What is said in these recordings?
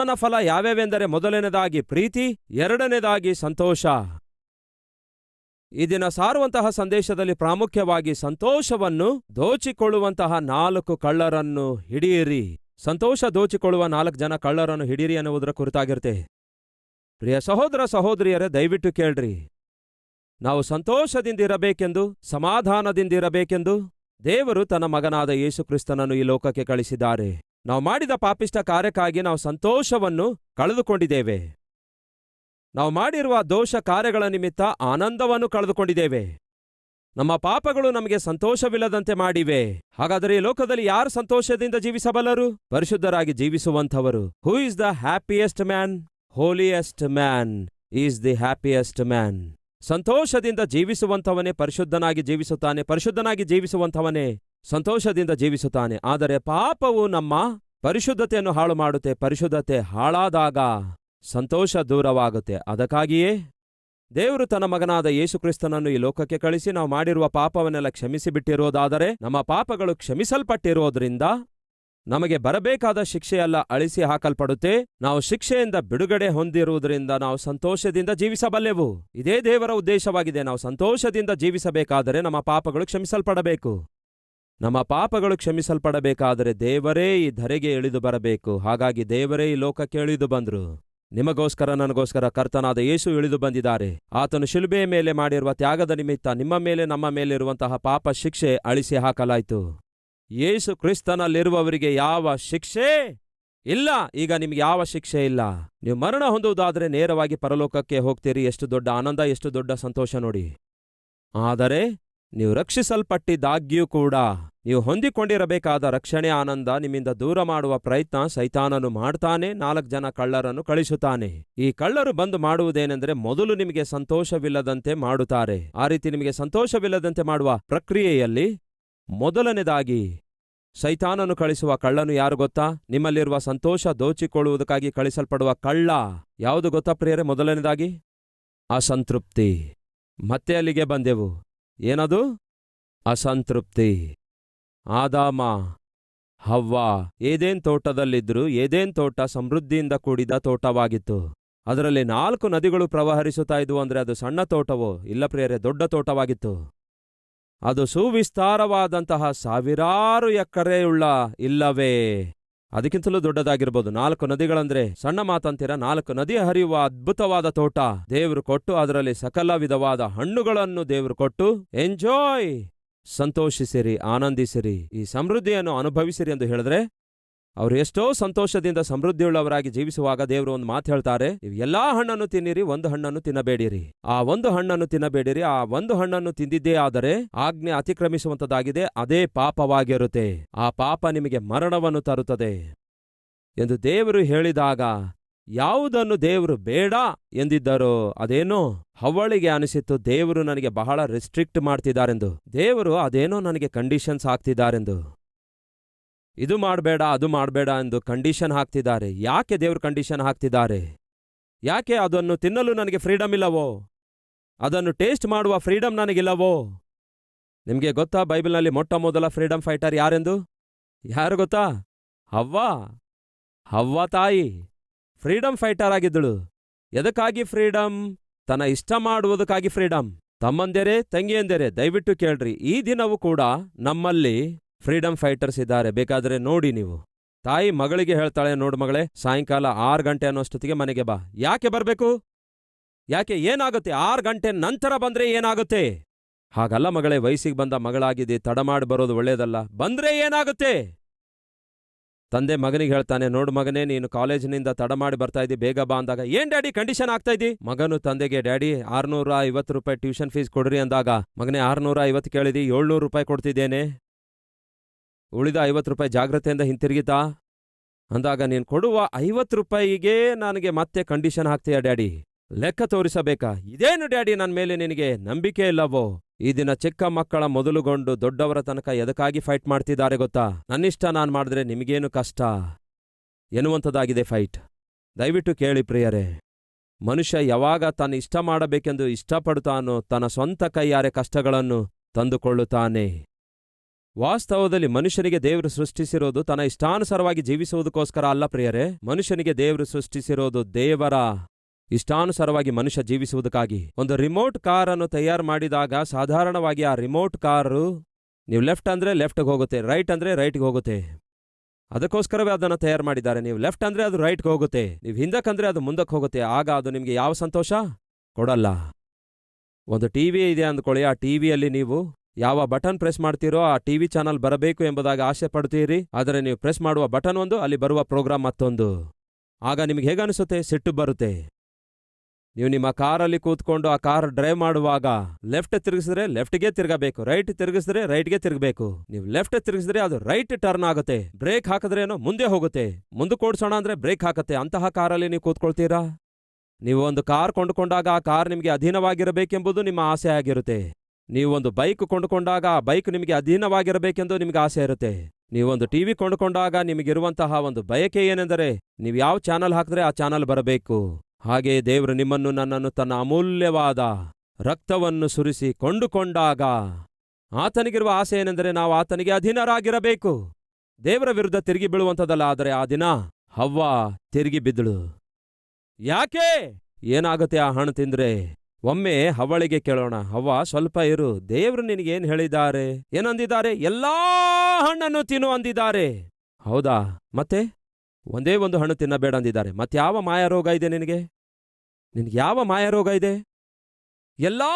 ಸಮಾಧಾನ ಫಲ ಯಾವ್ಯಾವೆಂದರೆ ಮೊದಲನೇದಾಗಿ ಪ್ರೀತಿ ಎರಡನೇದಾಗಿ ಸಂತೋಷ. ಈ ದಿನ ಸಾರುವಂತಹ ಸಂದೇಶದಲ್ಲಿ ಪ್ರಾಮುಖ್ಯವಾಗಿ ಸಂತೋಷವನ್ನು ದೋಚಿಕೊಳ್ಳುವಂತಹ ನಾಲ್ಕು ಕಳ್ಳರನ್ನು ಹಿಡಿಯಿರಿ. ಸಂತೋಷ ದೋಚಿಕೊಳ್ಳುವ ನಾಲ್ಕು ಜನ ಕಳ್ಳರನ್ನು ಹಿಡಿಯಿರಿ ಎನ್ನುವುದರ ಕುರಿತಾಗಿರುತ್ತೆ. ಪ್ರಿಯ ಸಹೋದರ ಸಹೋದರಿಯರೇ, ದಯವಿಟ್ಟು ಕೇಳ್ರಿ. ನಾವು ಸಂತೋಷದಿಂದಿರಬೇಕೆಂದು ಸಮಾಧಾನದಿಂದಿರಬೇಕೆಂದು ದೇವರು ತನ್ನ ಮಗನಾದ ಯೇಸುಕ್ರಿಸ್ತನನ್ನು ಈ ಲೋಕಕ್ಕೆ ಕಳಿಸಿದ್ದಾರೆ ನಾವು ಮಾಡಿದ ಪಾಪಿಷ್ಟ ಕಾರ್ಯಕ್ಕಾಗಿ ನಾವು ಸಂತೋಷವನ್ನು ಕಳೆದುಕೊಂಡಿದ್ದೇವೆ. ನಾವು ಮಾಡಿರುವ ದೋಷ ಕಾರ್ಯಗಳ ನಿಮಿತ್ತ ಆನಂದವನ್ನು ಕಳೆದುಕೊಂಡಿದ್ದೇವೆ. ನಮ್ಮ ಪಾಪಗಳು ನಮಗೆ ಸಂತೋಷವಿಲ್ಲದಂತೆ ಮಾಡಿವೆ. ಹಾಗಾದರೆ ಈ ಲೋಕದಲ್ಲಿ ಯಾರು ಸಂತೋಷದಿಂದ ಜೀವಿಸಬಲ್ಲರು? ಪರಿಶುದ್ಧರಾಗಿ ಜೀವಿಸುವಂಥವರು. Who is the happiest man holiest man is the happiest man ಸಂತೋಷದಿಂದ ಜೀವಿಸುವಂಥವನೇ, ಪರಿಶುದ್ಧನಾಗಿ ಜೀವಿಸುತ್ತಾನೆ, ಪರಿಶುದ್ಧನಾಗಿ ಜೀವಿಸುವಂಥವನೇ. ಸಂತೋಷದಿಂದ ಜೀವಿಸುತ್ತಾನೆ. ಆದರೆ ಪಾಪವು ನಮ್ಮ ಪರಿಶುದ್ಧತೆಯನ್ನು ಹಾಳು ಮಾಡುತ್ತೆ. ಪರಿಶುದ್ಧತೆ ಹಾಳಾದಾಗ ಸಂತೋಷ ದೂರವಾಗುತ್ತೆ. ಅದಕ್ಕಾಗಿಯೇ ದೇವರು ತನ್ನ ಮಗನಾದ ಯೇಸುಕ್ರಿಸ್ತನನ್ನು ಈ ಲೋಕಕ್ಕೆ ಕಳಿಸಿ ನಾವು ಮಾಡಿರುವ ಪಾಪವನ್ನೆಲ್ಲ ಕ್ಷಮಿಸಿಬಿಟ್ಟಿರೋದಾದರೆ, ನಮ್ಮ ಪಾಪಗಳು ಕ್ಷಮಿಸಲ್ಪಟ್ಟಿರೋದ್ರಿಂದ ನಮಗೆ ಬರಬೇಕಾದ ಶಿಕ್ಷೆಯೆಲ್ಲ ಅಳಿಸಿ ಹಾಕಲ್ಪಡುತ್ತೆ. ನಾವು ಶಿಕ್ಷೆಯಿಂದ ಬಿಡುಗಡೆ ಹೊಂದಿರುವುದರಿಂದ ನಾವು ಸಂತೋಷದಿಂದ ಜೀವಿಸಬಲ್ಲೆವು. ಇದೇ ದೇವರ ಉದ್ದೇಶವಾಗಿದೆ. ನಾವು ಸಂತೋಷದಿಂದ ಜೀವಿಸಬೇಕಾದರೆ ನಮ್ಮ ಪಾಪಗಳು ಕ್ಷಮಿಸಲ್ಪಡಬೇಕು. ನಮ್ಮ ಪಾಪಗಳು ಕ್ಷಮಿಸಲ್ಪಡಬೇಕಾದರೆ ದೇವರೇ ಈ ಧರೆಗೆ ಇಳಿದು ಬರಬೇಕು. ಹಾಗಾಗಿ ದೇವರೇ ಈ ಲೋಕಕ್ಕೆ ಇಳಿದು ಬಂದರು. ನಿಮಗೋಸ್ಕರ ನನಗೋಸ್ಕರ ಕರ್ತನಾದ ಯೇಸು ಇಳಿದು ಬಂದಿದ್ದಾರೆ. ಆತನು ಶಿಲುಬೆಯ ಮೇಲೆ ಮಾಡಿರುವ ತ್ಯಾಗದ ನಿಮಿತ್ತ ನಿಮ್ಮ ಮೇಲೆ ನಮ್ಮ ಮೇಲಿರುವಂತಹ ಪಾಪ ಶಿಕ್ಷೆ ಅಳಿಸಿ ಹಾಕಲಾಯಿತು. ಯೇಸು ಕ್ರಿಸ್ತನಲ್ಲಿರುವವರಿಗೆ ಯಾವ ಶಿಕ್ಷೆ ಇಲ್ಲ. ಈಗ ನಿಮ್ಗೆ ಯಾವ ಶಿಕ್ಷೆ ಇಲ್ಲ. ನೀವು ಮರಣ ಹೊಂದುವುದಾದರೆ ನೇರವಾಗಿ ಪರಲೋಕಕ್ಕೆ ಹೋಗ್ತೀರಿ. ಎಷ್ಟು ದೊಡ್ಡ ಆನಂದ, ಎಷ್ಟು ದೊಡ್ಡ ಸಂತೋಷ ನೋಡಿ. ಆದರೆ ನೀವು ರಕ್ಷಿಸಲ್ಪಟ್ಟಿದ್ದಾಗ್ಯೂ ಕೂಡ ನೀವು ಹೊಂದಿಕೊಂಡಿರಬೇಕಾದ ರಕ್ಷಣೆ ಆನಂದ ನಿಮ್ಮಿಂದ ದೂರ ಮಾಡುವ ಪ್ರಯತ್ನ ಸೈತಾನನು ಮಾಡ್ತಾನೆ, ನಾಲ್ಕು ಜನ ಕಳ್ಳರನ್ನು ಕಳಿಸುತ್ತಾನೆ. ಈ ಕಳ್ಳರು ಬಂದು ಮಾಡುವುದೇನೆಂದರೆ ಮೊದಲು ನಿಮಗೆ ಸಂತೋಷವಿಲ್ಲದಂತೆ ಮಾಡುತ್ತಾರೆ. ಆ ರೀತಿ ನಿಮಗೆ ಸಂತೋಷವಿಲ್ಲದಂತೆ ಮಾಡುವ ಪ್ರಕ್ರಿಯೆಯಲ್ಲಿ ಮೊದಲನೇದಾಗಿ ಸೈತಾನನು ಕಳಿಸುವ ಕಳ್ಳನು ಯಾರು ಗೊತ್ತಾ? ನಿಮ್ಮಲ್ಲಿರುವ ಸಂತೋಷ ದೋಚಿಕೊಳ್ಳುವುದಕ್ಕಾಗಿ ಕಳಿಸಲ್ಪಡುವ ಕಳ್ಳ. ಯಾವುದು ಗೊತ್ತಾ ಪ್ರಿಯರೇ? ಮೊದಲನೇದಾಗಿ ಅಸಂತೃಪ್ತಿ. ಮತ್ತೆ ಅಲ್ಲಿಗೆ ಬಂದೆವು. ಏನದು? ಅಸಂತೃಪ್ತಿ. ಆದಾಮ, ಹವ್ವ, ಏದೇನ್ ತೋಟದಲ್ಲಿದ್ರು ಏದೇನ್ ತೋಟ ಸಮೃದ್ಧಿಯಿಂದ ಕೂಡಿದ ತೋಟವಾಗಿತ್ತು. ಅದರಲ್ಲಿ ನಾಲ್ಕು ನದಿಗಳು ಪ್ರವಹರಿಸುತ್ತಾ ಇದ್ವು ಅಂದ್ರೆ ಅದು ಸಣ್ಣ ತೋಟವೋ, ಇಲ್ಲ ಪ್ರಿಯರೇ, ದೊಡ್ಡ ತೋಟವಾಗಿತ್ತು. ಅದು ಸುವಿಸ್ತಾರವಾದಂತಹ ಸಾವಿರಾರು ಎಕರೆಯುಳ್ಳ ಇಲ್ಲವೇ? ಅದಕ್ಕಿಂತಲೂ ದೊಡ್ಡದಾಗಿರ್ಬೋದು. ನಾಲ್ಕು ನದಿಗಳಂದ್ರೆ ಸಣ್ಣ ಮಾತಂತೀರ. ನಾಲ್ಕು ನದಿ ಹರಿಯುವ ಅದ್ಭುತವಾದ ತೋಟ. ದೇವರು ಕೊಟ್ಟು ಅದರಲ್ಲಿ ಸಕಲ ವಿಧವಾದ ಹಣ್ಣುಗಳನ್ನು ದೇವರು ಕೊಟ್ಟು ಎಂಜಾಯ್! ಸಂತೋಷಿಸಿರಿ, ಆನಂದಿಸಿರಿ. ಈ ಸಮೃದ್ಧಿಯನ್ನು ಅನುಭವಿಸಿರಿ ಎಂದು ಹೇಳಿದ್ರೆ ಅವರು ಎಷ್ಟೋ ಸಂತೋಷದಿಂದ ಸಮೃದ್ಧಿಯುಳ್ಳವರಾಗಿ ಜೀವಿಸುವಾಗ ದೇವರು ಒಂದು ಮಾತು ಹೇಳ್ತಾರೆ, ನೀವು ಎಲ್ಲಾ ಹಣ್ಣನ್ನು ತಿನ್ನಿರಿ, ಒಂದು ಹಣ್ಣನ್ನು ತಿನ್ನಬೇಡಿರಿ. ಆ ಒಂದು ಹಣ್ಣನ್ನು ತಿನ್ನಬೇಡಿರಿ, ಆ ಒಂದು ಹಣ್ಣನ್ನು ತಿಂದಿದ್ದೇ ಆದರೆ ಆಜ್ಞೆ ಅತಿಕ್ರಮಿಸುವಂತದಾಗಿದೆ ಅದೇ ಪಾಪವಾಗಿರುತ್ತೆ. ಆ ಪಾಪ ನಿಮಗೆ ಮರಣವನ್ನು ತರುತ್ತದೆ. ಎಂದು ದೇವರು ಹೇಳಿದಾಗ, ಯಾವುದನ್ನು ದೇವರು ಬೇಡ ಎಂದಿದ್ದರೋ ಅದೇನೋ ಹವಳಿಗೆ ಅನಿಸಿತ್ತು, ದೇವರು ನನಗೆ ಬಹಳ ರೆಸ್ಟ್ರಿಕ್ಟ್ ಮಾಡ್ತಿದ್ದಾರೆಂದು. ದೇವರು ಅದೇನೋ ನನಗೆ ಕಂಡೀಷನ್ಸ್ ಹಾಕ್ತಿದ್ದಾರೆಂದು. ಇದು ಮಾಡಬೇಡ, ಅದು ಮಾಡಬೇಡ ಎಂದು ಕಂಡೀಷನ್ ಹಾಕ್ತಿದ್ದಾರೆ. ಯಾಕೆ ದೇವರು ಕಂಡೀಷನ್ ಹಾಕ್ತಿದ್ದಾರೆ? ಯಾಕೆ ಅದನ್ನು ತಿನ್ನಲು ನನಗೆ ಫ್ರೀಡಮ್ ಇಲ್ಲವೋ? ಅದನ್ನು ಟೇಸ್ಟ್ ಮಾಡುವ ಫ್ರೀಡಮ್ ನನಗಿಲ್ಲವೋ? ನಿಮಗೆ ಗೊತ್ತಾ ಬೈಬಲ್ನಲ್ಲಿ ಮೊಟ್ಟ ಮೊದಲ ಫ್ರೀಡಮ್ ಫೈಟರ್ ಯಾರೆಂದು? ಯಾರು ಗೊತ್ತಾ? ಹವ್ವಾ. ಹವ್ವ ತಾಯಿ. ಫ್ರೀಡಮ್ ಫೈಟರ್ ಆಗಿದ್ದಳು. ಎದಕ್ಕಾಗಿ ಫ್ರೀಡಮ್ ತನ್ನ ಇಷ್ಟ ಮಾಡುವುದಕ್ಕಾಗಿ ಫ್ರೀಡಮ್ ತಮ್ಮಂದೆರೆ, ತಂಗಿಯಂದೆರೆ, ದಯವಿಟ್ಟು ಕೇಳ್ರಿ. ಈ ದಿನವೂ ಕೂಡ ನಮ್ಮಲ್ಲಿ ಫ್ರೀಡಮ್ ಫೈಟರ್ಸ್ ಇದ್ದಾರೆ, ಬೇಕಾದ್ರೆ ನೋಡಿ ನೀವು. ತಾಯಿ ಮಗಳಿಗೆ ಹೇಳ್ತಾಳೆ, ನೋಡು ಮಗಳೇ, ಸಾಯಂಕಾಲ ಆರು ಗಂಟೆ ಅನ್ನೋಷ್ಟೊತ್ತಿಗೆ ಮನೆಗೆ ಬಾ. ಯಾಕೆ ಬರಬೇಕು? ಯಾಕೆ ಏನಾಗುತ್ತೆ? ಆರು ಗಂಟೆ ನಂತರ ಬಂದ್ರೆ ಏನಾಗುತ್ತೆ? ಹಾಗಲ್ಲ ಮಗಳೇ, ವಯಸ್ಸಿಗೆ ಬಂದ ಮಗಳಾಗಿದೆ ತಡ ಮಾಡಿ ಬರೋದು ಒಳ್ಳೇದಲ್ಲ. ಬಂದ್ರೆ ಏನಾಗುತ್ತೆ? ತಂದೆ ಮಗನಿಗೆ ಹೇಳ್ತಾನೆ, ನೋಡು ಮಗನೇ, ನೀನು ಕಾಲೇಜಿನಿಂದ ತಡ ಮಾಡಿ ಬರ್ತಾ ಇದ್ದಿ, ಬೇಗ ಬಾ ಅಂದಾಗ, ಏನ್ ಡ್ಯಾಡಿ, ಕಂಡೀಷನ್ ಆಗ್ತಾ ಇದ್ದಿ? ಮಗನು ತಂದೆಗೆ, ಡ್ಯಾಡಿ, ಆರ್ನೂರ ಐವತ್ತು ರೂಪಾಯಿ ಟ್ಯೂಷನ್ ಫೀಸ್ ಕೊಡ್ರಿ ಅಂದಾಗ, ಮಗನೇ, ಆರ್ನೂರ ಐವತ್ತು ಕೇಳಿದಿ, ಏಳ್ನೂರು ರೂಪಾಯಿ ಕೊಡ್ತಿದ್ದೇನೆ. ಉಳಿದ ಐವತ್ತು ರೂಪಾಯಿ ಜಾಗ್ರತೆಯಿಂದ ಹಿಂತಿರುಗಿತಾ? ಅಂದಾಗ ನೀನು ಕೊಡುವ ಐವತ್ತು ರೂಪಾಯಿಗೆ ನನಗೆ ಮತ್ತೆ ಕಂಡೀಷನ್ ಹಾಕ್ತೀಯ ಡ್ಯಾಡಿ? ಲೆಕ್ಕ ತೋರಿಸಬೇಕಾ? ಇದೇನು ಡ್ಯಾಡಿ ನನ್ನ ಮೇಲೆ ನಿನಗೆ ನಂಬಿಕೆ ಇಲ್ಲವೋ? ಈ ದಿನ ಚಿಕ್ಕ ಮಕ್ಕಳ ಮೊದಲುಗೊಂಡು ದೊಡ್ಡವರ ತನಕ ಎದಕ್ಕಾಗಿ ಫೈಟ್ ಮಾಡ್ತಿದ್ದಾರೆ ಗೊತ್ತಾ? ನನ್ನಿಷ್ಟ ನಾನು ಮಾಡಿದ್ರೆ ನಿಮಗೇನು ಕಷ್ಟ? ಎನ್ನುವಂಥದ್ದಾಗಿದೆ ಫೈಟ್ ದಯವಿಟ್ಟು ಕೇಳಿ ಪ್ರಿಯರೇ. ಮನುಷ್ಯ ಯಾವಾಗ ತಾನು ಇಷ್ಟ ಮಾಡಬೇಕೆಂದು ಇಷ್ಟಪಡುತ್ತಾನೋ ತನ್ನ ಸ್ವಂತ ಕೈಯಾರೆ ಕಷ್ಟಗಳನ್ನು ತಂದುಕೊಳ್ಳುತ್ತಾನೆ. ವಾಸ್ತವದಲ್ಲಿ ಮನುಷ್ಯನಿಗೆ ದೇವರು ಸೃಷ್ಟಿಸಿರೋದು ತನ್ನ ಇಷ್ಟಾನುಸಾರವಾಗಿ ಜೀವಿಸುವುದಕ್ಕೋಸ್ಕರ ಅಲ್ಲ ಪ್ರಿಯರೇ. ಮನುಷ್ಯನಿಗೆ ದೇವರು ಸೃಷ್ಟಿಸಿರೋದು ದೇವರ ಇಷ್ಟಾನುಸಾರವಾಗಿ ಮನುಷ್ಯ ಜೀವಿಸುವುದಕ್ಕಾಗಿ. ಒಂದು ರಿಮೋಟ್ ಕಾರನ್ನು ತಯಾರು ಮಾಡಿದಾಗ ಸಾಧಾರಣವಾಗಿ ಆ ರಿಮೋಟ್ ಕಾರು ನೀವು ಲೆಫ್ಟ್ ಅಂದ್ರೆ ಲೆಫ್ಟ್ಗೆ ಹೋಗುತ್ತೆ, ರೈಟ್ ಅಂದ್ರೆ ರೈಟ್ಗೆ ಹೋಗುತ್ತೆ. ಅದಕ್ಕೋಸ್ಕರವೇ ಅದನ್ನು ತಯಾರು ಮಾಡಿದ್ದಾರೆ. ನೀವು ಲೆಫ್ಟ್ ಅಂದ್ರೆ ಅದು ರೈಟ್ಗೆ ಹೋಗುತ್ತೆ, ನೀವು ಹಿಂದಕ್ಕಂದರೆ ಅದು ಮುಂದಕ್ಕೆ ಹೋಗುತ್ತೆ. ಆಗ ಅದು ನಿಮಗೆ ಯಾವ ಸಂತೋಷ? ಕೊಡಲ್ಲ. ಒಂದು ಟಿ ವಿ ಇದೆ ಅಂದ್ಕೊಳ್ಳಿ. ಆ ಟಿವಿಯಲ್ಲಿ ನೀವು ಯಾವ ಬಟನ್ ಪ್ರೆಸ್ ಮಾಡ್ತೀರೋ ಆ ಟಿವಿ ಚಾನಲ್ ಬರಬೇಕು ಎಂಬುದಾಗಿ ಆಸೆ ಪಡ್ತೀರಿ. ಆದರೆ ನೀವು ಪ್ರೆಸ್ ಮಾಡುವ ಬಟನ್ ಒಂದು, ಅಲ್ಲಿ ಬರುವ ಪ್ರೋಗ್ರಾಮ್ ಮತ್ತೊಂದು. ಆಗ ನಿಮಗೆ ಹೇಗನಿಸುತ್ತೆ ಸಿಟ್ಟು ಬರುತ್ತೆ. ನೀವು ನಿಮ್ಮ ಕಾರಲ್ಲಿ ಕೂತ್ಕೊಂಡು ಆ ಕಾರ್ ಡ್ರೈವ್ ಮಾಡುವಾಗ ಲೆಫ್ಟ್ ತಿರುಗಿಸಿದ್ರೆ ಲೆಫ್ಟ್ಗೆ ತಿರುಗಬೇಕು, ರೈಟ್ ತಿರುಗಿಸಿದ್ರೆ ರೈಟ್ಗೆ ತಿರುಗಬೇಕು. ನೀವು ಲೆಫ್ಟ್ ತಿರುಗಿಸಿದ್ರೆ ಅದು ರೈಟ್ ಟರ್ನ್ ಆಗುತ್ತೆ. ಬ್ರೇಕ್ ಹಾಕಿದ್ರೇನೋ ಮುಂದೆ ಹೋಗುತ್ತೆ. ಮುಂದಕ್ಕೆ ಓಡಿಸೋಣ ಅಂದ್ರೆ ಬ್ರೇಕ್ ಹಾಕತ್ತೆ. ಅಂತಹ ಕಾರಲ್ಲಿ ನೀವು ಕೂತ್ಕೊಳ್ತೀರಾ? ನೀವು ಒಂದು ಕಾರ್ ಕೊಂಡುಕೊಂಡಾಗ ಆ ಕಾರ್ ನಿಮಗೆ ಅಧೀನವಾಗಿರಬೇಕೆಂಬುದು ನಿಮ್ಮ ಆಸೆ ಆಗಿರುತ್ತೆ. ನೀವು ಒಂದು ಬೈಕ್ ಕೊಂಡುಕೊಂಡಾಗ ಆ ಬೈಕ್ ನಿಮಗೆ ಅಧೀನವಾಗಿರಬೇಕೆಂದು ನಿಮಗೆ ಆಸೆ ಇರುತ್ತೆ. ನೀವೊಂದು ಟಿವಿ ಕೊಂಡುಕೊಂಡಾಗ ನಿಮಗಿರುವಂತಹ ಒಂದು ಬಯಕೆ ಏನೆಂದರೆ, ನೀವು ಯಾವ ಚಾನಲ್ ಹಾಕಿದ್ರೆ ಆ ಚಾನಲ್ ಬರಬೇಕು. ಹಾಗೆ ದೇವರು ನಿಮ್ಮನ್ನು ನನ್ನನ್ನು ತನ್ನ ಅಮೂಲ್ಯವಾದ ರಕ್ತವನ್ನು ಸುರಿಸಿ ಕೊಂಡುಕೊಂಡಾಗ ಆತನಿಗಿರುವ ಆಸೆ ಏನೆಂದರೆ, ನಾವು ಆತನಿಗೆ ಅಧೀನರಾಗಿರಬೇಕು. ದೇವರ ವಿರುದ್ಧ ತಿರುಗಿ ಬೀಳುವಂಥದ್ದಲ್ಲ, ಆದರೆ ಆ ದಿನ ಹವ್ವ ತಿರುಗಿ ಬಿದ್ದಳು. ಯಾಕೆ ಏನಾಗುತ್ತೆ ಆ ಹಣ ತಿಂದ್ರೆ? ಒಮ್ಮೆ ಹವಳಿಗೆ ಕೇಳೋಣ ಹವ್ವ ಸ್ವಲ್ಪ ಇರು, ದೇವ್ರು ನಿನಗೇನು ಹೇಳಿದ್ದಾರೆ? ಏನಂದಿದ್ದಾರೆ? ಎಲ್ಲಾ ಹಣ್ಣನ್ನು ತಿನ್ನು, ಅಂದಿದ್ದಾರೆ. ಹೌದಾ? ಮತ್ತೆ? ಒಂದೇ ಒಂದು ಹಣ್ಣು ತಿನ್ನಬೇಡ, ಅಂದಿದ್ದಾರೆ. ಮತ್ಯಾವ ಮಾಯಾರೋಗ ಇದೆ ನಿನಗೆ? ನಿನಗೆ ಯಾವ ಮಾಯಾರೋಗ ಇದೆ? ಎಲ್ಲಾ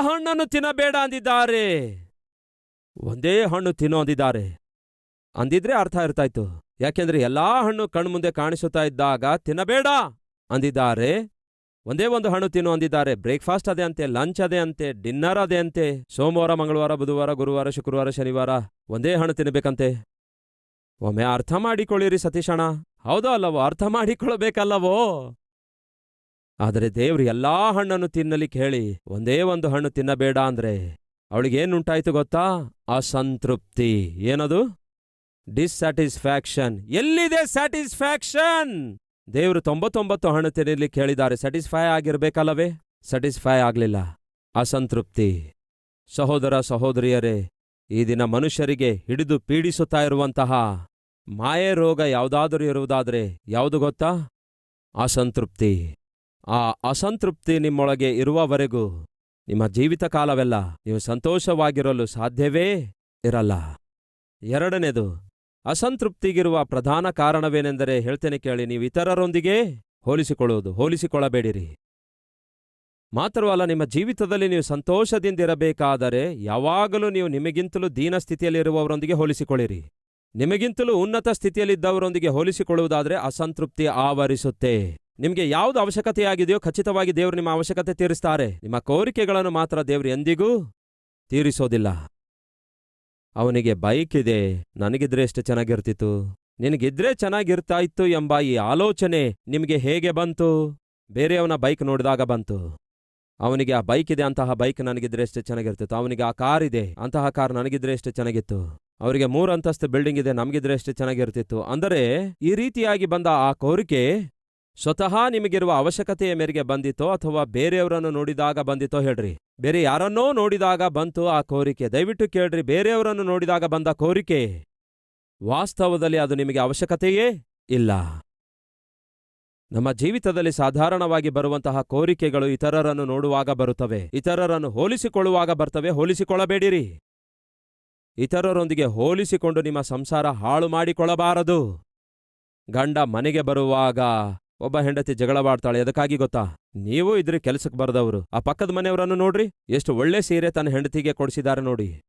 ಹಣ್ಣನ್ನು ತಿನ್ನಬೇಡ, ಅಂದಿದ್ದಾರೆ. ಒಂದೇ ಹಣ್ಣು ತಿನ್ನು, ಅಂದಿದ್ದಾರೆ. ಅಂದಿದ್ರೆ ಅರ್ಥ ಇರ್ತಾಯ್ತು. ಯಾಕೆಂದ್ರೆ ಎಲ್ಲಾ ಹಣ್ಣು ಕಣ್ಮುಂದೆ ಕಾಣಿಸುತ್ತಾ ಇದ್ದಾಗ ತಿನ್ನಬೇಡ, ಅಂದಿದ್ದಾರೆ. ಒಂದೇ ಒಂದು ಹಣ್ಣು ತಿನ್ನು ಅಂದಿದ್ದಾರೆ. ಬ್ರೇಕ್ಫಾಸ್ಟ್ ಅದೇ ಅಂತೆ, ಲಂಚ್ ಅದೇ ಅಂತೆ, ಡಿನ್ನರ್ ಅದೇ ಅಂತೆ. ಸೋಮವಾರ, ಮಂಗಳವಾರ, ಬುಧವಾರ, ಗುರುವಾರ, ಶುಕ್ರವಾರ, ಶನಿವಾರ ಒಂದೇ ಹಣ್ಣು ತಿನ್ನಬೇಕಂತೆ ಒಮ್ಮೆ ಅರ್ಥ ಮಾಡಿಕೊಳ್ಳಿರಿ ಸತೀಶಣ ಹೌದೋ ಅಲ್ಲವೋ? ಅರ್ಥ ಮಾಡಿಕೊಳ್ಳಬೇಕಲ್ಲವೋ? ಆದರೆ ದೇವ್ರು ಎಲ್ಲಾ ಹಣ್ಣನ್ನು ತಿನ್ನಲಿಕ್ಕೆ ಹೇಳಿ ಒಂದೇ ಒಂದು ಹಣ್ಣು ತಿನ್ನಬೇಡ ಅಂದ್ರೆ ಅವಳಿಗೇನುಂಟಾಯ್ತು ಗೊತ್ತಾ? ಅಸಂತೃಪ್ತಿ. ಏನದು? ಡಿಸ್ಸ್ಯಾಟಿಸ್ಫ್ಯಾಕ್ಷನ್ ಎಲ್ಲಿದೆ ಸ್ಯಾಟಿಸ್ಫ್ಯಾಕ್ಷನ್ ದೇವರು ತೊಂಬತ್ತೊಂಬತ್ತು ಹಣ ತಿನ್ನಲಿಕ್ಕೆ ಹೇಳಿದ್ದಾರೆ ಸ್ಯಾಟಿಸ್ಫೈ ಆಗಿರಬೇಕಲ್ಲವೇ? ಸ್ಯಾಟಿಸ್ಫೈ ಆಗಲಿಲ್ಲ. ಅಸಂತೃಪ್ತಿ. ಸಹೋದರ, ಸಹೋದರಿಯರೇ, ಈ ದಿನ ಮನುಷ್ಯರಿಗೆ ಹಿಡಿದು ಪೀಡಿಸುತ್ತಾ ಇರುವಂತಹ ಮಾಯೆ ರೋಗ ಯಾವುದಾದರೂ ಇರುವುದಾದರೆ ಯಾವುದು ಗೊತ್ತಾ? ಅಸಂತೃಪ್ತಿ. ಆ ಅಸಂತೃಪ್ತಿ ನಿಮ್ಮೊಳಗೆ ಇರುವವರೆಗೂ ನಿಮ್ಮ ಜೀವಿತ ಕಾಲವೆಲ್ಲ ನೀವು ಸಂತೋಷವಾಗಿರಲು ಸಾಧ್ಯವೇ ಇರಲ್ಲ. ಎರಡನೇದು ಅಸಂತೃಪ್ತಿಗಿರುವ ಪ್ರಧಾನ ಕಾರಣವೇನೆಂದರೆ ಹೇಳ್ತೇನೆ ಕೇಳಿ, ನೀವು ಇತರರೊಂದಿಗೆ ಹೋಲಿಸಿಕೊಳ್ಳುವುದು, ಹೋಲಿಸಿಕೊಳ್ಳಬೇಡಿರಿ. ಮಾತ್ರವಲ್ಲ, ನಿಮ್ಮ ಜೀವಿತದಲ್ಲಿ ನೀವು ಸಂತೋಷದಿಂದಿರಬೇಕಾದರೆ ಯಾವಾಗಲೂ ನೀವು ನಿಮಗಿಂತಲೂ ದೀನ ಸ್ಥಿತಿಯಲ್ಲಿರುವವರೊಂದಿಗೆ ಹೋಲಿಸಿಕೊಳ್ಳಿರಿ. ನಿಮಗಿಂತಲೂ ಉನ್ನತ ಸ್ಥಿತಿಯಲ್ಲಿದ್ದವರೊಂದಿಗೆ ಹೋಲಿಸಿಕೊಳ್ಳುವುದಾದರೆ ಅಸಂತೃಪ್ತಿ ಆವರಿಸುತ್ತೆ. ನಿಮಗೆ ಯಾವುದು ಅವಶ್ಯಕತೆಯಾಗಿದೆಯೋ ಖಚಿತವಾಗಿ ದೇವರು ನಿಮ್ಮ ಅವಶ್ಯಕತೆ ತೀರಿಸ್ತಾರೆ. ನಿಮ್ಮ ಕೋರಿಕೆಗಳನ್ನು ಮಾತ್ರ ದೇವರು ಎಂದಿಗೂ ತೀರಿಸೋದಿಲ್ಲ. ಅವನಿಗೆ ಬೈಕ್ ಇದೆ ನನಗಿದ್ರೆ ಎಷ್ಟು ಚೆನ್ನಾಗಿರ್ತಿತ್ತು? ನಿನಗಿದ್ರೆ ಚೆನ್ನಾಗಿರ್ತಾ ಇತ್ತು ಎಂಬ ಈ ಆಲೋಚನೆ ನಿಮಗೆ ಹೇಗೆ ಬಂತು? ಬೇರೆಯವನ ಬೈಕ್ ನೋಡಿದಾಗ ಬಂತು. ಅವನಿಗೆ ಆ ಬೈಕ್ ಇದೆ ಅಂತಹ ಬೈಕ್ ನನಗಿದ್ರೆ ಎಷ್ಟು ಚೆನ್ನಾಗಿರ್ತಿತ್ತು. ಅವನಿಗೆ ಆ ಕಾರ್ ಇದೆ ಅಂತಹ ಕಾರ್ ನನಗಿದ್ರೆ ಎಷ್ಟು ಚೆನ್ನಾಗಿತ್ತು. ಅವರಿಗೆ ಮೂರು ಬಿಲ್ಡಿಂಗ್ ಇದೆ, ನಮಗಿದ್ರೆ ಎಷ್ಟು ಚೆನ್ನಾಗಿರ್ತಿತ್ತು. ಅಂದರೆ ಈ ರೀತಿಯಾಗಿ ಬಂದ ಆ ಕೋರಿಕೆ ಸ್ವತಃ ನಿಮಗಿರುವ ಅವಶ್ಯಕತೆಯ ಮೇರೆಗೆ ಬಂದಿತೋ ಅಥವಾ ಬೇರೆಯವರನ್ನು ನೋಡಿದಾಗ ಬಂದಿತೋ ಹೇಳ್ರಿ. ಬೇರೆ ಯಾರನ್ನೋ ನೋಡಿದಾಗ ಬಂತು ಆ ಕೋರಿಕೆ. ದಯವಿಟ್ಟು ಕೇಳ್ರಿ, ಬೇರೆಯವರನ್ನು ನೋಡಿದಾಗ ಬಂದ ಕೋರಿಕೆ. ವಾಸ್ತವದಲ್ಲಿ ಅದು ನಿಮಗೆ ಅವಶ್ಯಕತೆಯೇ ಇಲ್ಲ. ನಮ್ಮ ಜೀವಿತದಲ್ಲಿ ಸಾಧಾರಣವಾಗಿ ಬರುವಂತಹ ಕೋರಿಕೆಗಳು ಇತರರನ್ನು ನೋಡುವಾಗ ಬರುತ್ತವೆ. ಇತರರನ್ನು ಹೋಲಿಸಿಕೊಳ್ಳುವಾಗ ಬರ್ತವೆ. ಹೋಲಿಸಿಕೊಳ್ಳಬೇಡಿರಿ. ಇತರರೊಂದಿಗೆ ಹೋಲಿಸಿಕೊಂಡು ನಿಮ್ಮ ಸಂಸಾರ ಹಾಳು ಮಾಡಿಕೊಳ್ಳಬಾರದು. ಗಂಡ ಮನೆಗೆ ಬರುವಾಗ ಒಬ್ಬ ಹೆಂಡತಿ ಜಗಳವಾಡ್ತಾಳೆ ಅದಕ್ಕಾಗಿ ಗೊತ್ತಾ? ನೀವು ಇದ್ರಿ ಕೆಲಸಕ್ಕೆ ಬರದವರು. ಆ ಪಕ್ಕದ ಮನೆಯವರನ್ನು ನೋಡ್ರಿ, ಎಷ್ಟು ಒಳ್ಳೆ ಸೀರೆ ತನ್ನ ಹೆಂಡತಿಗೆ ಕೊಡಿಸಿದ್ದಾರೆ ನೋಡಿ.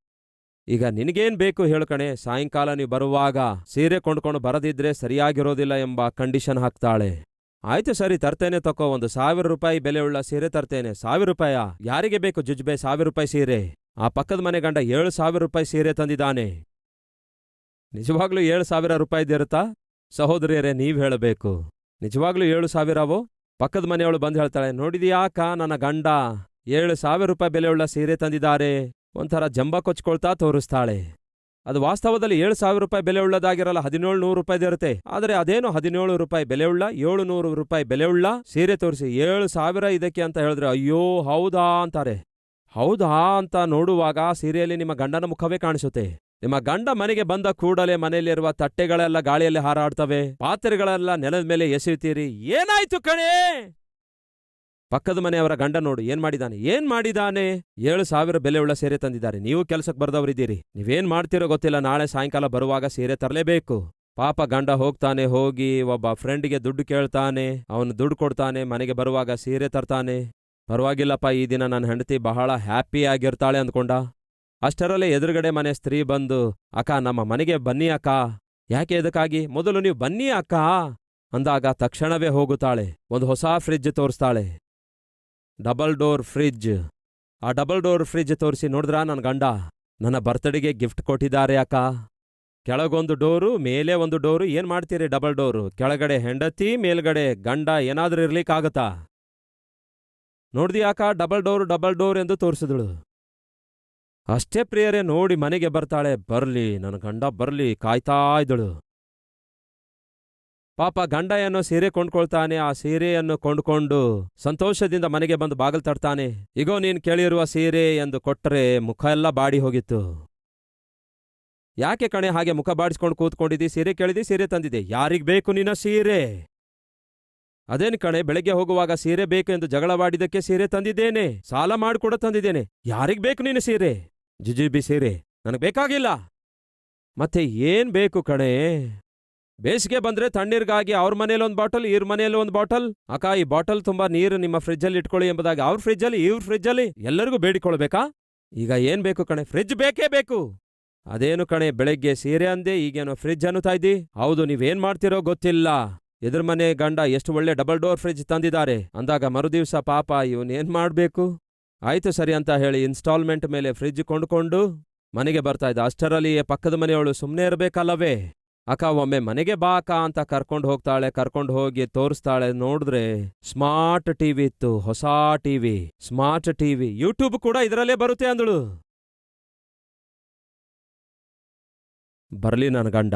ಈಗ ನಿನಗೇನ್ ಬೇಕು ಹೇಳ್ಕಣೆ ಸಾಯಂಕಾಲ ನೀವು ಬರುವಾಗ ಸೀರೆ ಕೊಂಡ್ಕೊಂಡು ಬರದಿದ್ರೆ ಸರಿಯಾಗಿರೋದಿಲ್ಲ ಎಂಬ ಕಂಡೀಷನ್ ಹಾಕ್ತಾಳೆ. ಆಯ್ತು ಸರಿ, ತರ್ತೇನೆ ತಕೋ, ಒಂದು ಸಾವಿರ ರೂಪಾಯಿ ಬೆಲೆಯುಳ್ಳ ಸೀರೆ ತರ್ತೇನೆ. ಸಾವಿರ ರೂಪಾಯ? ಯಾರಿಗೆ ಬೇಕು ಜುಜ್ಬೆ ಸಾವಿರ ರೂಪಾಯಿ ಸೀರೆ? ಆ ಪಕ್ಕದ ಮನೆ ಗಂಡ ಏಳು ಸಾವಿರ ರೂಪಾಯಿ ಸೀರೆ ತಂದಿದ್ದಾನೆ. ನಿಜವಾಗ್ಲೂ ಏಳು ಸಾವಿರ ರೂಪಾಯಿದಿರುತ್ತಾ? ಸಹೋದರಿಯರೇ, ನೀವ್ ಹೇಳಬೇಕು. ನಿಜವಾಗ್ಲೂ ಏಳು ಸಾವಿರವು ಪಕ್ಕದ ಮನೆಯವಳು ಬಂದು ಹೇಳ್ತಾಳೆ ನೋಡಿದ್ಯಾಕ ನನ್ನ ಗಂಡ. ಏಳು ಸಾವಿರ ರೂಪಾಯಿ ಬೆಲೆಯುಳ್ಳ ಸೀರೆ ತಂದಿದ್ದಾರೆ. ಒಂಥರ ಜಂಬ ಕೊಚ್ಕೊಳ್ತಾ ತೋರಿಸ್ತಾಳೆ. ಅದು ವಾಸ್ತವದಲ್ಲಿ ಏಳು ಸಾವಿರ ರೂಪಾಯಿ ಬೆಲೆ ಉಳ್ಳದಾಗಿರಲ್ಲ ಹದಿನೇಳು ನೂರು ರೂಪಾಯಿದಿರುತ್ತೆ ಆದರೆ ಅದೇನು ಹದಿನೇಳು ರೂಪಾಯಿ ಬೆಲೆಯುಳ್ಳ, ಏಳು ನೂರು ರೂಪಾಯಿ ಬೆಲೆಯುಳ್ಳ ಸೀರೆ ತೋರಿಸಿ, ಏಳು ಸಾವಿರ ಇದಕ್ಕೆ ಅಂತ ಹೇಳಿದ್ರೆ, ಅಯ್ಯೋ, ಹೌದಾ ಅಂತಾರೆ. ಹೌದಾ ಅಂತ ನೋಡುವಾಗ ಸೀರೆಯಲ್ಲಿ ನಿಮ್ಮ ಗಂಡನ ಮುಖವೇ ಕಾಣಿಸುತ್ತೆ. ನಿಮ್ಮ ಗಂಡ ಮನೆಗೆ ಬಂದ ಕೂಡಲೇ ಮನೆಯಲ್ಲಿರುವ ತಟ್ಟೆಗಳೆಲ್ಲ ಗಾಳಿಯಲ್ಲಿ ಹಾರಾಡ್ತವೆ, ಪಾತ್ರೆಗಳೆಲ್ಲ ನೆಲದ ಮೇಲೆ ಎಸೆಯುತ್ತೀರಿ. ಏನಾಯ್ತು ಕಣೆ? ಪಕ್ಕದ ಮನೆಯವರ ಗಂಡ ನೋಡು, ಏನ್ ಮಾಡಿದಾನೆ? ಏನ್ ಮಾಡಿದಾನೆ? ಏಳು ಸಾವಿರ ಬೆಲೆ ಉಳ್ಳ ಸೀರೆ ತಂದಿದ್ದಾರೆ. ನೀವು ಕೆಲ್ಸಕ್ಕೆ ಬರ್ದವರಿದ್ದೀರಿ ನೀವೇನ್ ಮಾಡ್ತೀರೋ ಗೊತ್ತಿಲ್ಲ. ನಾಳೆ ಸಾಯಂಕಾಲ ಬರುವಾಗ ಸೀರೆ ತರಲೇಬೇಕು. ಪಾಪ ಗಂಡ ಹೋಗ್ತಾನೆ, ಹೋಗಿ ಒಬ್ಬ ಫ್ರೆಂಡ್ಗೆ ದುಡ್ಡು ಕೇಳ್ತಾನೆ, ಅವನು ದುಡ್ಡು ಕೊಡ್ತಾನೆ, ಮನೆಗೆ ಬರುವಾಗ ಸೀರೆ ತರ್ತಾನೆ. ಪರವಾಗಿಲ್ಲಪ್ಪ, ಈ ದಿನ ನನ್ನ ಹೆಂಡತಿ ಬಹಳ ಹ್ಯಾಪಿ ಆಗಿರ್ತಾಳೆ ಅಂದ್ಕೊಂಡ. ಅಷ್ಟರಲ್ಲೇ ಎದುರುಗಡೆ ಮನೆ ಸ್ತ್ರೀ ಬಂದು, ಅಕ್ಕ, ನಮ್ಮ ಮನೆಗೆ ಬನ್ನಿ ಅಕ್ಕ. ಯಾಕೆ ಇದಕ್ಕಾಗಿ ಮೊದಲು ನೀವು ಬನ್ನಿ ಅಕ್ಕ. ಅಂದಾಗ ತಕ್ಷಣವೇ ಹೋಗುತ್ತಾಳೆ, ಒಂದು ಹೊಸ ಫ್ರಿಜ್ ತೋರಿಸ್ತಾಳೆ. ಡಬಲ್ ಡೋರ್ ಫ್ರಿಜ್ ಆ ಡಬಲ್ ಡೋರ್ ಫ್ರಿಜ್ ತೋರಿಸಿ ನೋಡಿದ್ರ ನನ್ನ ಗಂಡ? ನನ್ನ ಬರ್ತ್ಡೇಗೆ ಗಿಫ್ಟ್ ಕೊಟ್ಟಿದ್ದಾರೆ ಅಕ್ಕ. ಕೆಳಗೊಂದು ಡೋರು, ಮೇಲೆ ಒಂದು ಡೋರು, ಏನ್ ಮಾಡ್ತೀರಿ ಡಬಲ್ ಡೋರು? ಕೆಳಗಡೆ ಹೆಂಡತಿ, ಮೇಲ್ಗಡೆ ಗಂಡ, ಏನಾದ್ರೂ ಇರ್ಲಿಕ್ಕಾಗತ್ತಾ? ನೋಡ್ದಿ ಅಕ್ಕ, ಡಬಲ್ ಡೋರ್ ಡಬಲ್ ಡೋರ್ ಎಂದು ತೋರಿಸಿದಳು. ಅಷ್ಟೇ ಪ್ರಿಯರೇ, ನೋಡಿ ಮನೆಗೆ ಬರ್ತಾಳೆ. ಬರ್ಲಿ, ನನ್ನ ಗಂಡ ಬರ್ಲಿ, ಕಾಯ್ತಾ ಇದ್ದಳು. ಪಾಪ ಗಂಡ ಏನೋ ಸೀರೆ ಕೊಂಡ್ಕೊಳ್ತಾನೆ. ಆ ಸೀರೆಯನ್ನು ಕೊಂಡ್ಕೊಂಡು ಸಂತೋಷದಿಂದ ಮನೆಗೆ ಬಂದು ಬಾಗಿಲು ತರ್ತಾನೆ ಇಗೋ, ನೀನ್ ಕೇಳಿರುವ ಸೀರೆ ಎಂದು ಕೊಟ್ಟರೆ ಮುಖ ಎಲ್ಲ ಬಾಡಿ ಹೋಗಿತ್ತು. ಯಾಕೆ ಕಣೆ ಹಾಗೆ ಮುಖ ಬಾಡಿಸ್ಕೊಂಡು ಕೂತ್ಕೊಂಡಿದ್ದಿ? ಸೀರೆ ಕೇಳಿದಿ ಸೀರೆ ತಂದಿದೆ ಯಾರಿಗ್ ಬೇಕು ನಿನ್ನ ಸೀರೆ? ಅದೇನ್ ಕಣೆ, ಬೆಳಗ್ಗೆ ಹೋಗುವಾಗ ಸೀರೆ ಬೇಕು ಎಂದು ಜಗಳವಾಡಿದಕ್ಕೆ ಸೀರೆ ತಂದಿದ್ದೇನೆ. ಸಾಲ ಮಾಡಿಕೊಡ ತಂದಿದ್ದೇನೆ. ಯಾರಿಗ್ ಬೇಕು ನಿನ್ನ ಸೀರೆ? ಜುಜುಬಿ ಸೀರೆ. ನನಗೆ ಬೇಕಾಗಿಲ್ಲ. ಮತ್ತೆ ಏನ್ ಬೇಕು ಕಣೆ? ಬೇಸಿಗೆ ಬಂದ್ರೆ ತಣ್ಣೀರ್ಗಾಗಿ ಅವ್ರ ಮನೇಲಿ ಒಂದು ಬಾಟಲ್, ಇವ್ರ ಮನೇಲಿ ಒಂದ್ ಬಾಟಲ್. ಅಕ್ಕ, ಈ ಬಾಟಲ್ ತುಂಬಾ ನೀರು ನಿಮ್ಮ ಫ್ರಿಜ್ಜಲ್ಲಿ ಇಟ್ಕೊಳ್ಳಿ ಎಂಬುದಾಗಿ ಅವ್ರ ಫ್ರಿಜ್ಜಲ್ಲಿ, ಇವ್ರ ಫ್ರಿಜ್ಜಲ್ಲಿ ಎಲ್ಲರಿಗೂ ಬೇಡಿಕೊಳ್ಬೇಕಾ? ಈಗ ಏನು ಬೇಕು ಕಣೆ? ಫ್ರಿಜ್ ಬೇಕೇ ಬೇಕು. ಅದೇನು ಕಣೆ, ಬೆಳಗ್ಗೆ ಸೀರೆ ಅಂದೆ ಈಗೇನೋ ಫ್ರಿಜ್ ಅನ್ನುತ್ತಾ ಇದ್ದಿ? ಹೌದು, ನೀವೇನ್ ಮಾಡ್ತಿರೋ ಗೊತ್ತಿಲ್ಲ. ಎದುರು ಮನೆ ಗಂಡ ಎಷ್ಟು ಒಳ್ಳೆ ಡಬಲ್ ಡೋರ್ ಫ್ರಿಜ್ ತಂದಿದ್ದಾರೆ. ಅಂದಾಗ ಮರುದಿವ್ಸ ಪಾಪ ಇವನೇನ್ ಮಾಡ್ಬೇಕು? ಆಯ್ತು ಸರಿ ಅಂತ ಹೇಳಿ ಇನ್ಸ್ಟಾಲ್ಮೆಂಟ್ ಮೇಲೆ ಫ್ರಿಜ್ ಕೊಂಡ್ಕೊಂಡು ಮನೆಗೆ ಬರ್ತಾ ಇದ್ದ. ಅಷ್ಟರಲ್ಲಿಯೇ ಪಕ್ಕದ ಮನೆಯವಳು ಸುಮ್ಮನೆ ಇರಬೇಕಲ್ಲವೇ? ಅಕ್ಕ, ಒಮ್ಮೆ ಮನೆಗೆ ಬಾ ಅಕ್ಕ ಅಂತ ಕರ್ಕೊಂಡು ಹೋಗ್ತಾಳೆ, ಕರ್ಕೊಂಡು ಹೋಗಿ ತೋರಿಸ್ತಾಳೆ. ನೋಡಿದ್ರೆ ಸ್ಮಾರ್ಟ್ ಟಿವಿ ಇತ್ತು, ಹೊಸ ಟಿವಿ, ಸ್ಮಾರ್ಟ್ ಟಿವಿ. ಯೂಟ್ಯೂಬ್ ಕೂಡ ಇದರಲ್ಲೇ ಬರುತ್ತೆ ಅಂದಳು. ಬರ್ಲಿ ನನ್ನ ಗಂಡ.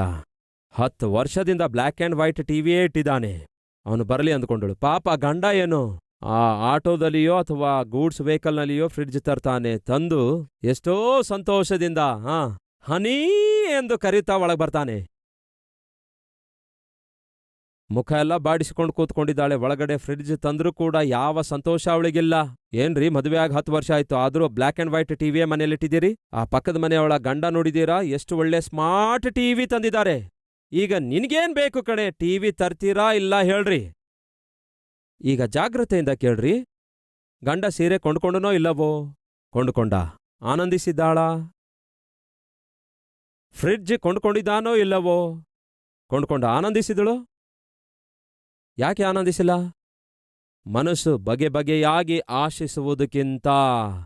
ಹತ್ತು ವರ್ಷದಿಂದ ಬ್ಲ್ಯಾಕ್ ಆ್ಯಂಡ್ ವೈಟ್ ಟಿವಿಯೇ ಇಟ್ಟಿದ್ದಾನೆ. ಅವನು ಬರಲಿ ಅಂದ್ಕೊಂಡಳು. ಪಾಪ, ಗಂಡ ಏನು? ಆ ಆಟೋದಲ್ಲಿಯೋ ಅಥವಾ ಗೂಡ್ಸ್ ವೆಹಿಕಲ್ನಲ್ಲಿಯೋ ಫ್ರಿಡ್ಜ್ ತರ್ತಾನೆ, ತಂದು ಎಷ್ಟೋ ಸಂತೋಷದಿಂದ, ಹಾ, ಹನಿ ಎಂದು ಕರೀತಾ ಒಳಗೆ ಬರ್ತಾನೆ. ಮುಖ ಎಲ್ಲ ಬಾಡಿಸಿಕೊಂಡು ಕೂತ್ಕೊಂಡಿದ್ದಾಳೆ, ಒಳಗಡೆ ಫ್ರಿಡ್ಜ್ ತಂದ್ರೂ ಕೂಡ ಯಾವ ಸಂತೋಷ ಅವಳಿಗಿಲ್ಲ. ಏನ್ರಿ, ಮದುವೆ ಆಗಿ ಹತ್ತು ವರ್ಷ ಆಯ್ತು, ಆದ್ರೂ ಬ್ಲ್ಯಾಕ್ ಅಂಡ್ ವೈಟ್ ಟಿವಿಯೇ ಮನೇಲಿಟ್ಟಿದ್ದೀರಿ ಆ ಪಕ್ಕದ ಮನೆಯವಳ ಗಂಡ ನೋಡಿದೀರಾ ಎಷ್ಟು ಒಳ್ಳೆ ಸ್ಮಾರ್ಟ್ ಟಿವಿ ತಂದಿದ್ದಾರೆ. ಈಗ ನಿನ್ಗೇನ್ ಬೇಕು ಕಣೆ, ಟಿವಿ ತರ್ತೀರಾ ಇಲ್ಲ ಹೇಳ್ರಿ. ಈಗ ಜಾಗ್ರತೆಯಿಂದ ಕೇಳ್ರಿ. ಗಂಡ ಸೀರೆ ಕೊಂಡ್ಕೊಂಡನೋ ಇಲ್ಲವೋ? ಕೊಂಡ್ಕೊಂಡ. ಆನಂದಿಸಿದ್ದಾಳ? ಫ್ರಿಡ್ಜ್ ಕೊಂಡ್ಕೊಂಡಿದ್ದಾನೋ ಇಲ್ಲವೋ? ಕೊಂಡ್ಕೊಂಡ ಆನಂದಿಸಿದಳು? ಯಾಕೆ ಆನಂದಿಸಿಲ್ಲ? ಮನಸ್ಸು ಬಗೆ ಬಗೆಯಾಗಿ ಆಶಿಸುವುದಕ್ಕಿಂತ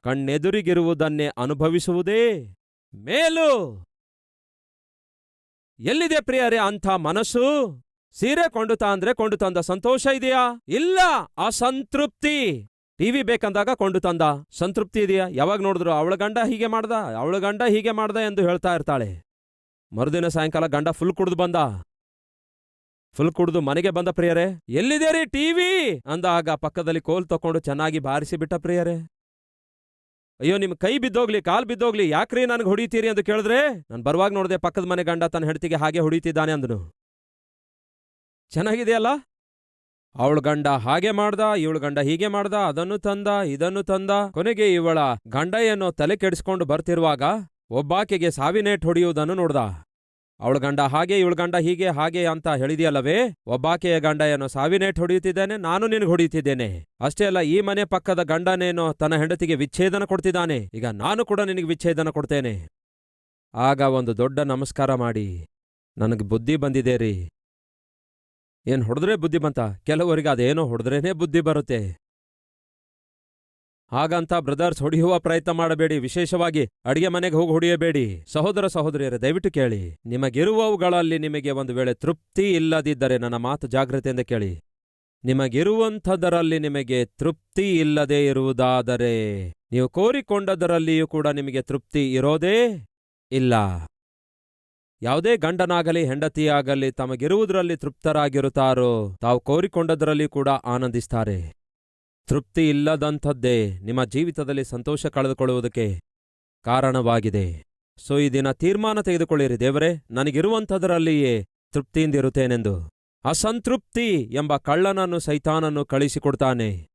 ಕಣ್ಣೆದುರಿಗಿರುವುದನ್ನೇ ಅನುಭವಿಸುವುದೇ ಮೇಲು. ಎಲ್ಲಿದೆ ಪ್ರಿಯರೇ ಅಂಥ ಮನಸ್ಸು? ಸೀರೆ ಕೊಂಡು ಅಂದ್ರೆ ಕೊಂಡು ತಂದ ಸಂತೋಷ ಇದೆಯಾ? ಇಲ್ಲ, ಅಸಂತೃಪ್ತಿ. ಟಿವಿ ಬೇಕಂದಾಗ ಕೊಂಡು ತಂದ. ಸಂತೃಪ್ತಿ ಇದೆಯಾ? ಯಾವಾಗ ನೋಡಿದ್ರು ಅವಳ ಗಂಡ ಹೀಗೆ ಮಾಡ್ದ, ಅವಳ ಗಂಡ ಹೀಗೆ ಮಾಡ್ದ ಎಂದು ಹೇಳ್ತಾ ಇರ್ತಾಳೆ. ಮರುದಿನ ಸಾಯಂಕಾಲ ಗಂಡ ಫುಲ್ ಕುಡ್ದು ಬಂದ. ಫುಲ್ ಕುಡ್ದು ಮನೆಗೆ ಬಂದ ಪ್ರಿಯರೇ ಎಲ್ಲಿದೆ ಟಿವಿ ಅಂದಾಗ ಪಕ್ಕದಲ್ಲಿ ಕೋಲ್ ತಕೊಂಡು ಚೆನ್ನಾಗಿ ಬಾರಿಸಿ ಬಿಟ್ಟ ಪ್ರಿಯರೇ. ಅಯ್ಯೋ, ನಿಮ್ ಕೈ ಬಿದ್ದೋಗ್ಲಿ, ಕಾಲ್ ಬಿದ್ದೋಗ್ಲಿ, ಯಾಕ್ರಿ ನನಗೆ ಹೊಡಿತೀರಿ ಅಂತ ಕೇಳಿದ್ರೆ? ನಾನು ಬರುವಾಗ ನೋಡಿದೆ ಪಕ್ಕದ ಮನೆ ಗಂಡ ತನ್ನ ಹೆಂಡತಿಗೆ ಹಾಗೆ ಹೊಡಿತಿದ್ದಾನೆ ಅಂದನು. ಚೆನ್ನಾಗಿದೆಯಲ್ಲ? ಅವಳ ಗಂಡ ಹಾಗೆ ಮಾಡ್ದ, ಇವಳ ಗಂಡ ಹೀಗೆ ಮಾಡ್ದ, ಅದನ್ನು ತಂದ, ಇದನ್ನು ತಂದ. ಕೊನೆಗೆ ಇವಳ ಗಂಡ ಏನೋ ತಲೆ ಕೆಡಿಸ್ಕೊಂಡು ಬರ್ತಿರುವಾಗ ಒಬ್ಬಾಕೆಗೆ ಸಾವಿನೇಟ್ ಹೊಡೆಯುವುದನ್ನು ನೋಡ್ದ. ಅವಳ ಗಂಡ ಹಾಗೆ, ಇವಳ ಗಂಡ ಹೀಗೆ, ಹಾಗೆ ಅಂತ ಹೇಳಿದೆಯಲ್ಲವೇ? ಒಬ್ಬಾಕೆಯ ಗಂಡ ಏನೋ ಸಾವಿನೇಟ್ ಹೊಡೆಯುತ್ತಿದ್ದೇನೆ, ನಾನು ನಿನಗೆ ಹೊಡೆಯುತ್ತಿದ್ದೇನೆ. ಅಷ್ಟೇ ಅಲ್ಲ, ಈ ಮನೆ ಪಕ್ಕದ ಗಂಡನೇನೋ ತನ್ನ ಹೆಂಡತಿಗೆ ವಿಚ್ಛೇದನ ಕೊಡ್ತಿದ್ದಾನೆ. ಈಗ ನಾನು ಕೂಡ ನಿನಗೆ ವಿಚ್ಛೇದನ ಕೊಡ್ತೇನೆ. ಆಗ ಒಂದು ದೊಡ್ಡ ನಮಸ್ಕಾರ ಮಾಡಿ, ನನಗೆ ಬುದ್ಧಿ ಬಂದಿದೆ ರೀ. ಏನ್ ಹೊಡೆದ್ರೆ ಬುದ್ಧಿಮಂತ ಕೆಲವರಿಗೆ ಅದೇನೋ ಹೊಡೆದ್ರೇನೇ ಬುದ್ಧಿ ಬರುತ್ತೆ. ಹಾಗಂತ ಬ್ರದರ್ಸ್, ಹೊಡೆಯುವ ಪ್ರಯತ್ನ ಮಾಡಬೇಡಿ. ವಿಶೇಷವಾಗಿ ಅಡಿಗೆ ಮನೆಗೆ ಹೋಗಿ ಹೊಡೆಯಬೇಡಿ. ಸಹೋದರ ಸಹೋದರಿಯರೇ, ದಯವಿಟ್ಟು ಕೇಳಿ. ನಿಮಗಿರುವವುಗಳಲ್ಲಿ ನಿಮಗೆ ಒಂದು ವೇಳೆ ತೃಪ್ತಿ ಇಲ್ಲದಿದ್ದರೆ ನನ್ನ ಮಾತು ಜಾಗ್ರತೆಯಿಂದ ಕೇಳಿ. ನಿಮಗಿರುವಂಥದರಲ್ಲಿ ನಿಮಗೆ ತೃಪ್ತಿ ಇಲ್ಲದೆ ಇರುವುದಾದರೆ, ನೀವು ಕೋರಿಕೊಂಡದರಲ್ಲಿಯೂ ಕೂಡ ನಿಮಗೆ ತೃಪ್ತಿ ಇರೋದೇ ಇಲ್ಲ. ಯಾವುದೇ ಗಂಡನಾಗಲಿ ಹೆಂಡತಿಯಾಗಲಿ ತಮಗಿರುವುದರಲ್ಲಿ ತೃಪ್ತರಾಗಿರುತ್ತಾರೋ, ತಾವು ಕೋರಿಕೊಂಡದರಲ್ಲಿ ಕೂಡ ಆನಂದಿಸ್ತಾರೆ. ತೃಪ್ತಿ ಇಲ್ಲದಂಥದ್ದೇ ನಿಮ್ಮ ಜೀವಿತದಲ್ಲಿ ಸಂತೋಷ ಕಳೆದುಕೊಳ್ಳುವುದಕ್ಕೆ ಕಾರಣವಾಗಿದೆ. ಸೊ, ಈ ದಿನ ತೀರ್ಮಾನ ತೆಗೆದುಕೊಳ್ಳಿರಿ. ದೇವರೇ, ನನಗಿರುವಂಥದರಲ್ಲಿಯೇ ತೃಪ್ತಿಯಿಂದಿರುತ್ತೇನೆಂದು. ಅಸಂತೃಪ್ತಿ ಎಂಬ ಕಳ್ಳನನ್ನು ಸೈತಾನನ್ನು ಕಳಿಸಿಕೊಡ್ತಾನೆ.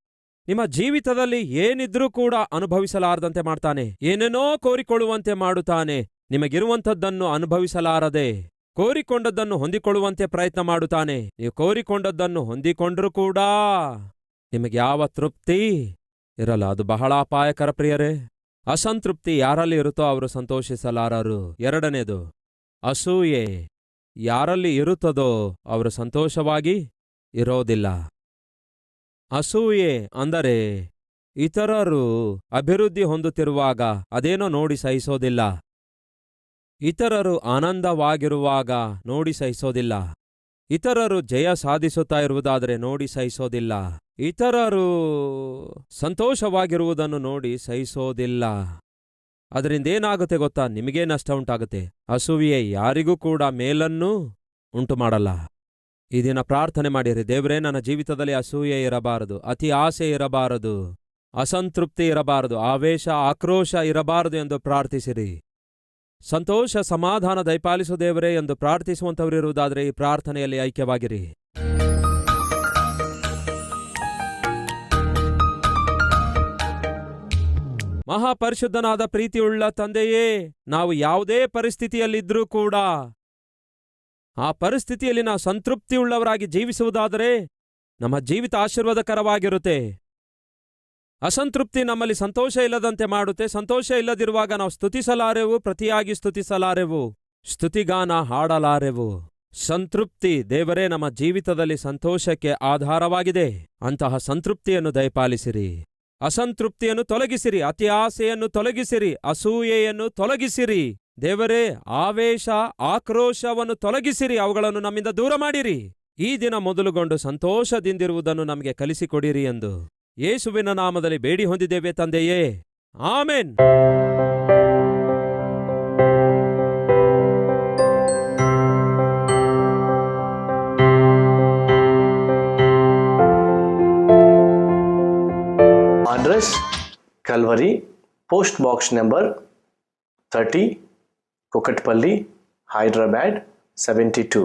ನಿಮ್ಮ ಜೀವಿತದಲ್ಲಿ ಏನಿದ್ರೂ ಕೂಡ ಅನುಭವಿಸಲಾರದಂತೆ ಮಾಡ್ತಾನೆ. ಏನೇನೋ ಕೋರಿಕೊಳ್ಳುವಂತೆ ಮಾಡುತ್ತಾನೆ. ನಿಮಗಿರುವಂಥದ್ದನ್ನು ಅನುಭವಿಸಲಾರದೆ, ಕೋರಿಕೊಂಡದ್ದನ್ನು ಹೊಂದಿಕೊಳ್ಳುವಂತೆ ಪ್ರಯತ್ನ ಮಾಡುತ್ತಾನೆ. ನೀವು ಕೋರಿಕೊಂಡದ್ದನ್ನು ಹೊಂದಿಕೊಂಡ್ರೂ ಕೂಡ ನಿಮಗೆ ಯಾವ ತೃಪ್ತಿ ಇರಲ್ಲ. ಅದು ಬಹಳ ಅಪಾಯಕರ ಪ್ರಿಯರೇ. ಅಸಂತೃಪ್ತಿ ಯಾರಲ್ಲಿ ಇರುತ್ತೋ ಅವರು ಸಂತೋಷಿಸಲಾರರು. ಎರಡನೇದು, ಅಸೂಯೆ ಯಾರಲ್ಲಿ ಇರುತ್ತದೋ ಅವರು ಸಂತೋಷವಾಗಿ ಇರೋದಿಲ್ಲ. ಅಸೂಯೆ ಅಂದರೆ ಇತರರು ಅಭಿವೃದ್ಧಿ ಹೊಂದುತ್ತಿರುವಾಗ ಅದೇನೋ ನೋಡಿ ಸಹಿಸೋದಿಲ್ಲ. ಇತರರು ಆನಂದವಾಗಿರುವಾಗ ನೋಡಿ ಸಹಿಸೋದಿಲ್ಲ. ಇತರರು ಜಯ ಸಾಧಿಸುತ್ತಾ ಇರುವುದಾದರೆ ನೋಡಿ ಸಹಿಸೋದಿಲ್ಲ. ಇತರರು ಸಂತೋಷವಾಗಿರುವುದನ್ನು ನೋಡಿ ಸಹಿಸೋದಿಲ್ಲ. ಅದರಿಂದ ಏನಾಗುತ್ತೆ ಗೊತ್ತಾ? ನಿಮಗೇ ನಷ್ಟ ಉಂಟಾಗುತ್ತೆ. ಅಸೂಯೆ ಯಾರಿಗೂ ಕೂಡ ಮೇಲನ್ನೂ ಉಂಟು ಮಾಡಲ್ಲ ಈ ದಿನ ಪ್ರಾರ್ಥನೆ ಮಾಡಿರಿ, ದೇವರೇ, ನನ್ನ ಜೀವಿತದಲ್ಲಿ ಅಸೂಯೆ ಇರಬಾರದು, ಅತಿ ಆಸೆ ಇರಬಾರದು, ಅಸಂತೃಪ್ತಿ ಇರಬಾರದು, ಆವೇಶ, ಆಕ್ರೋಶ ಇರಬಾರದು ಎಂದು ಪ್ರಾರ್ಥಿಸಿರಿ. ಸಂತೋಷ ಸಮಾಧಾನ ದಯಪಾಲಿಸು ದೇವರೇ ಎಂದು ಪ್ರಾರ್ಥಿಸುವಂತವರಿರುವುದಾದರೆ ಈ ಪ್ರಾರ್ಥನೆಯಲ್ಲಿ ಐಕ್ಯವಾಗಿರಿ. ಮಹಾಪರಿಶುದ್ಧನಾದ ಪ್ರೀತಿಯುಳ್ಳ ತಂದೆಯೇ, ನಾವು ಯಾವುದೇ ಪರಿಸ್ಥಿತಿಯಲ್ಲಿದ್ರೂ ಕೂಡ ಆ ಪರಿಸ್ಥಿತಿಯಲ್ಲಿ ನಾವು ಸಂತೃಪ್ತಿಯುಳ್ಳವರಾಗಿ ಜೀವಿಸುವುದಾದರೆ ನಮ್ಮ ಜೀವಿತ ಆಶೀರ್ವಾದಕರವಾಗಿರುತ್ತೆ. ಅಸಂತೃಪ್ತಿ ನಮ್ಮಲ್ಲಿ ಸಂತೋಷ ಇಲ್ಲದಂತೆ ಮಾಡುತ್ತೆ. ಸಂತೋಷ ಇಲ್ಲದಿರುವಾಗ ನಾವು ಸ್ತುತಿಸಲಾರೆವು? ಪ್ರತಿಯಾಗಿ ಸ್ತುತಿಸಲಾರೆವು? ಸ್ತುತಿಗಾನ ಹಾಡಲಾರೆವು? ಸಂತೃಪ್ತಿ ದೇವರೇ, ನಮ್ಮ ಜೀವಿತದಲ್ಲಿ ಸಂತೋಷಕ್ಕೆ ಆಧಾರವಾಗಿದೆ. ಅಂತಹ ಸಂತೃಪ್ತಿಯನ್ನು ದಯಪಾಲಿಸಿರಿ. ಅಸಂತೃಪ್ತಿಯನ್ನು ತೊಲಗಿಸಿರಿ. ಅತಿ ಆಸೆಯನ್ನು ತೊಲಗಿಸಿರಿ. ಅಸೂಯೆಯನ್ನು ತೊಲಗಿಸಿರಿ. ದೇವರೇ, ಆವೇಶ, ಆಕ್ರೋಶವನ್ನು ತೊಲಗಿಸಿರಿ. ಅವುಗಳನ್ನು ನಮ್ಮಿಂದ ದೂರ ಮಾಡಿರಿ. ಈ ದಿನ ಮೊದಲುಗೊಂಡು ಸಂತೋಷದಿಂದಿರುವುದನ್ನು ನಮಗೆ ಕಲಿಸಿಕೊಡಿರಿ ಎಂದು. ಯೇಸುವಿನ ನಾಮದಲ್ಲಿ ಬೇಡಿ ಹೊಂದಿದ್ದೇವೆ ತಂದೆಯೇ. Amen. Address Calvary post box number thirty Kukatpally Hyderabad seventy two.